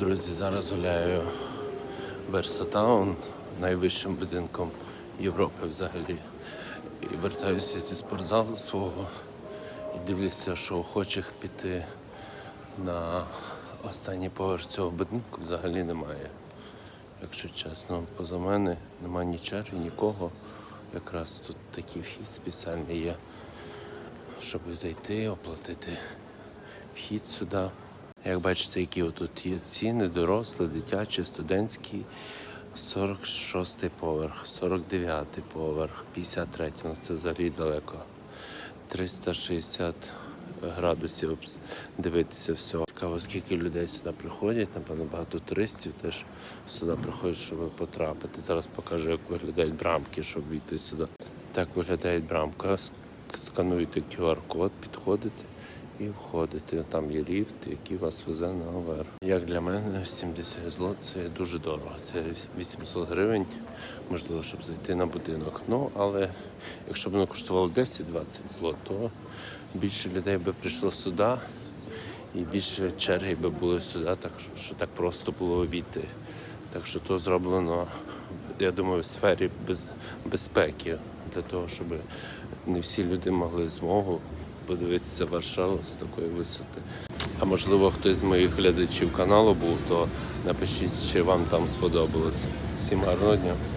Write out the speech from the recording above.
Друзі, зараз гуляю Версатаун, найвищим будинком Європи взагалі. І вертаюся зі спортзалу свого і дивлюся, що охочих піти на останній поверх цього будинку взагалі немає. Якщо чесно, поза мене немає ні черги, нікого. Якраз тут такий вхід спеціальний є, щоб зайти, оплатити вхід сюди. Як бачите, які тут є ціни, дорослі, дитячі, студентські. 46 поверх, 49 поверх, 53, ну це взагалі далеко. 360 градусів дивитися все. Цікаво, скільки людей сюди приходять, напевно, багато туристів теж сюди приходять, щоб потрапити. Зараз покажу, як виглядають брамки, щоб війти сюди. Так виглядає брамка. Ск- Скануєте QR-код, підходите і входите. Там є ліфт, який вас везе наверх. Як для мене, 70 злот це дуже дорого. Це 800 гривень, можливо, щоб зайти на будинок. Ну, але якщо б воно коштувало 10-20 злот, то більше людей би прийшло сюди і більше черги би були сюди, так що, так просто було обійти. Так що то зроблено, я думаю, в сфері без, безпеки для того, щоб не всі люди могли змогу подивитися Варшаву з такої висоти. А можливо, хтось з моїх глядачів каналу був, то напишіть, чи вам там сподобалось. Всім гарного дня.